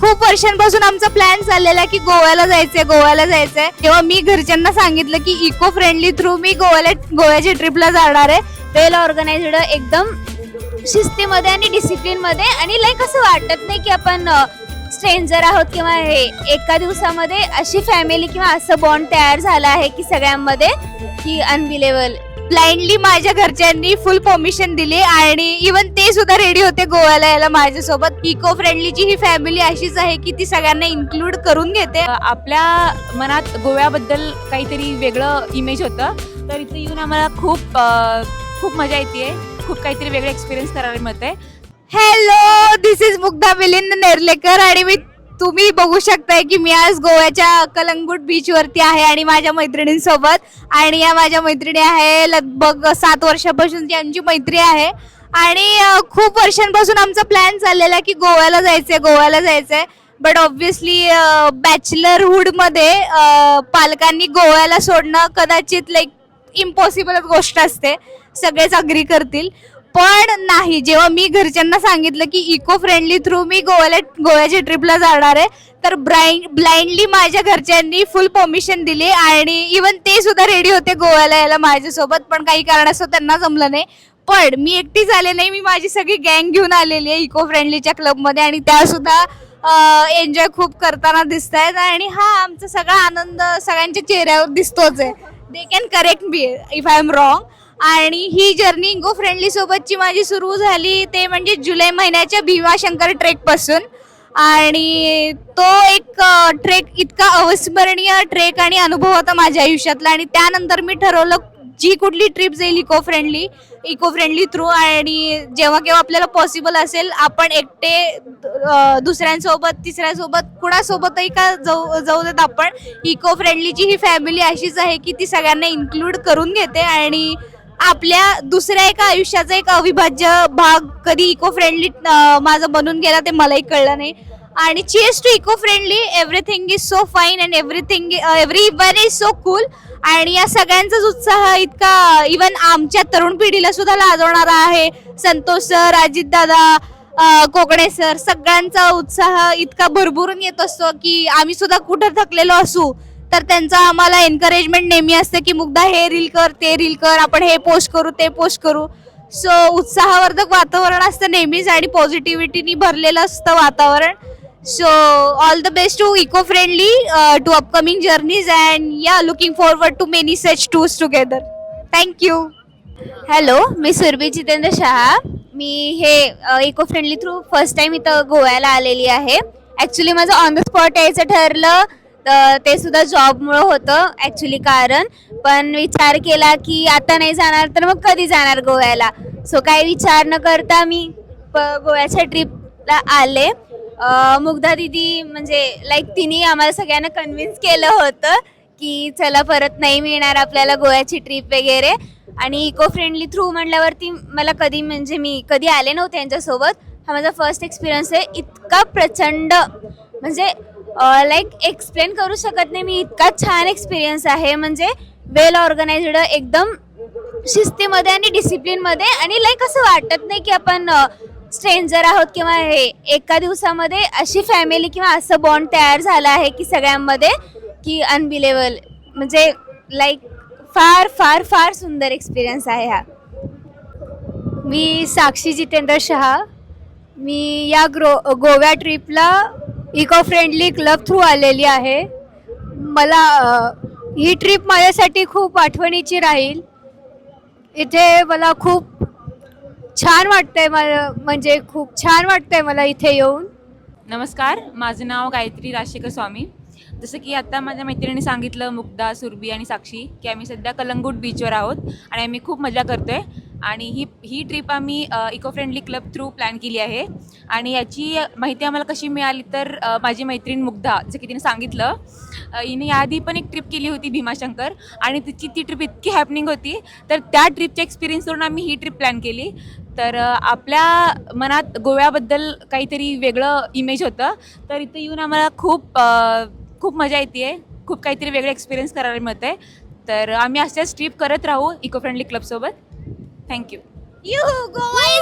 खूप वर्षांपासून आमचा प्लॅन चाललेला की गोव्याला जायचंय गोव्याला जायचंय. तेव्हा मी घरच्यांना सांगितलं की इको फ्रेंडली थ्रू मी गोव्याला गोव्याच्या ट्रिपला जाणार आहे. वेल ऑर्गनाइज्ड एकदम शिस्तीमध्ये आणि डिसिप्लिनमध्ये. आणि लाईक असं वाटत नाही की आपण स्ट्रेंजर आहोत किंवा हे एका दिवसामध्ये अशी फॅमिली किंवा असं बॉन्ड तयार झाला आहे की सगळ्यांमध्ये की अनबिलेबल ब्लाइंडली माझ्या घरच्यांनी फुल परमिशन दिली आणि इवन ते सुद्धा रेडी होते गोव्याला यायला माझ्यासोबत. इको फ्रेंडलीची ही फॅमिली अशीच आहे की ती सगळ्यांना इन्क्लूड करून घेते. आपल्या मनात गोव्याबद्दल काहीतरी वेगळं इमेज होतं. तर इथे येऊन आम्हाला खूप खूप मजा येते. खूप काहीतरी वेगळं एक्सपिरियन्स करायला मिळतंय. Hello this is Mugdha Milind Nerlekar आणि मी तुम्ही बघू शकताय की मी आज गोव्याच्या कलंगूट बीच वरती आहे आणि माझ्या मैत्रिणींसोबत. आणि या माझ्या मैत्रिणी आहे लगभग सात वर्षापासून आमची मैत्री आहे. आणि खूप वर्षांपासून आमचा प्लॅन चाललेला की गोव्याला जायचंय गोव्याला जायचंय. बट ऑब्विसली बॅचलरहुडमध्ये पालकांनी गोव्याला सोडणं कदाचित लाईक इम्पॉसिबलच गोष्ट असते. सगळेच अग्री करतील. पण नाही. जेव्हा मी घरच्यांना सांगितलं की इको फ्रेंडली थ्रू मी गोव्याला गोव्याच्या ट्रिपला जाणार आहे तर ब्राइंड ब्लाइंडली माझ्या घरच्यांनी फुल परमिशन दिली आणि इवन ते सुद्धा रेडी होते गोव्याला यायला माझ्यासोबत पण काही कारणास्तव त्यांना जमलं नाही. पण मी एकटीच आले नाही मी माझी सगळी गँग घेऊन आलेली आहे इको फ्रेंडलीच्या क्लबमध्ये आणि त्या सुद्धा एन्जॉय खूप करताना दिसत आहेत आणि हा आमचा सगळा आनंद सगळ्यांच्या चेहऱ्यावर दिसतोच आहे. They can correct me if I am wrong आणि ही जर्नी गो फ्रेंडली सोबतची माझी सुरू झाली ते म्हणजे जुलै महिन्याच्या भीमाशंकर ट्रेकपासून. आणि तो एक ट्रेक इतका अविस्मरणीय ट्रेक आणि अनुभव होता माझ्या आयुष्यातला. आणि त्यानंतर मी ठरवलं जी कुठली ट्रिप जाईल eco friendly eco friendly through आणि जेव्हा केव्हा आपल्याला पॉसिबल असेल आपण एकटे दुसऱ्यांसोबत तिसऱ्यासोबत कुणासोबतही का जाऊ जाऊ देत आपण. इको फ्रेंडलीची ही फॅमिली अशीच आहे की ती सगळ्यांना इन्क्लूड करून घेते. आणि आपल्या दुसऱ्या एका आयुष्याचा एक अविभाज्य भाग कधी इको फ्रेंडली माझं बनून गेला ते मलाही कळलं नाही. आणि चीज to eco friendly everything is so fine and everything everyone is so cool आणि या सगळ्यांचाच उत्साह इतका इवन आमच्या तरुण पिढीला सुद्धा लाजवणारा आहे. संतोष सर अजित दादा कोकणे सर सगळ्यांचा उत्साह इतका भरभरून येत असतो की आम्ही सुद्धा कुठं थकलेलो असू. तर त्यांचा आम्हाला एनकरेजमेंट नेहमी असते की मुग्धा हे रील कर ते रील कर आपण हे पोस्ट करू ते पोस्ट करू. सो उत्साहवर्धक वातावरण असतं नेहमीच आणि पॉझिटिव्हिटीनी भरलेलं असतं वातावरण. So all the best to eco friendly to upcoming journeys and yeah looking forward to many such tours together thank you hello मी सुरभी जितेंद्र शहा. मी हे eco friendly through first time इथं गोव्याला आलेली आहे. ॲक्च्युली माझं ऑन द स्पॉट यायचं ठरलं. तर ते सुद्धा जॉबमुळं होतं ॲक्च्युली कारण. पण विचार केला की आता नाही जाणार तर मग कधी जाणार गोव्याला? सो काही विचार न करता मी प गोव्याच्या ट्रिपला आले. मुग्धा दिदी म्हणजे लाईक तिने आम्हाला सगळ्यांना कन्व्हिन्स केलं होतं की चला परत नाही मिळणार आपल्याला गोव्याची ट्रिप वगैरे. आणि इको फ्रेंडली थ्रू म्हटल्यावरती मला कधी म्हणजे मी कधी आले नव्हते यांच्यासोबत हा माझा फर्स्ट एक्सपिरियन्स आहे. इतका प्रचंड म्हणजे लाईक एक्सप्लेन करू शकत नाही. मी इतका छान एक्सपिरियन्स आहे. म्हणजे वेल ऑर्गनाइज्ड एकदम शिस्तीमध्ये आणि डिसिप्लिनमध्ये आणि लाईक असं वाटत नाही की आपण स्ट्रेंजर आहोत किंवा हे एका दिवसामध्ये अशी फॅमिली किंवा असं बॉन्ड तयार झालं आहे की सगळ्यांमध्ये की अनबिलेबल म्हणजे लाईक फार फार फार सुंदर एक्सपिरियन्स आहे हा. मी साक्षी जितेंद्र शहा. मी या ग्रो गोव्या ट्रिपला इको फ्रेंडली क्लब थ्रू आलेली आहे. मला ही ट्रिप माझ्यासाठी खूप आठवणीची राहील. इथे मला खूप छान वाटतंय मला म्हणजे खूप छान वाटतंय मला इथे येऊन. नमस्कार माझं नाव गायत्री राशेकर स्वामी. जसं की आता माझ्या मैत्रिणी सांगितलं मुग्धा सुरभी आणि साक्षी की आम्ही सध्या कलंगूट बीचवर आहोत आणि आम्ही खूप मजा करतोय. आणि ही ही ट्रिप आम्ही eco friendly club through plan केली आहे. आणि याची माहिती आम्हाला कशी मिळाली तर माझी मैत्रीण मुग्धा जसं की तिने सांगितलं हिने याआधी पण एक ट्रिप केली होती भीमाशंकर आणि तिची ती ट्रिप इतकी हॅपनिंग होती. तर त्या ट्रिपच्या एक्सपिरियन्सवरून आम्ही ही ट्रिप प्लॅन केली. तर आपल्या मनात गोव्याबद्दल काहीतरी वेगळं इमेज होतं. तर इथं येऊन आम्हाला खूप खूप मजा येते आहे खूप काहीतरी वेगळं एक्सपिरियन्स करायला मिळतं आहे तर आम्ही अशाच ट्रिप करत राहू इको फ्रेंडली क्लबसोबत Thank you. You go, I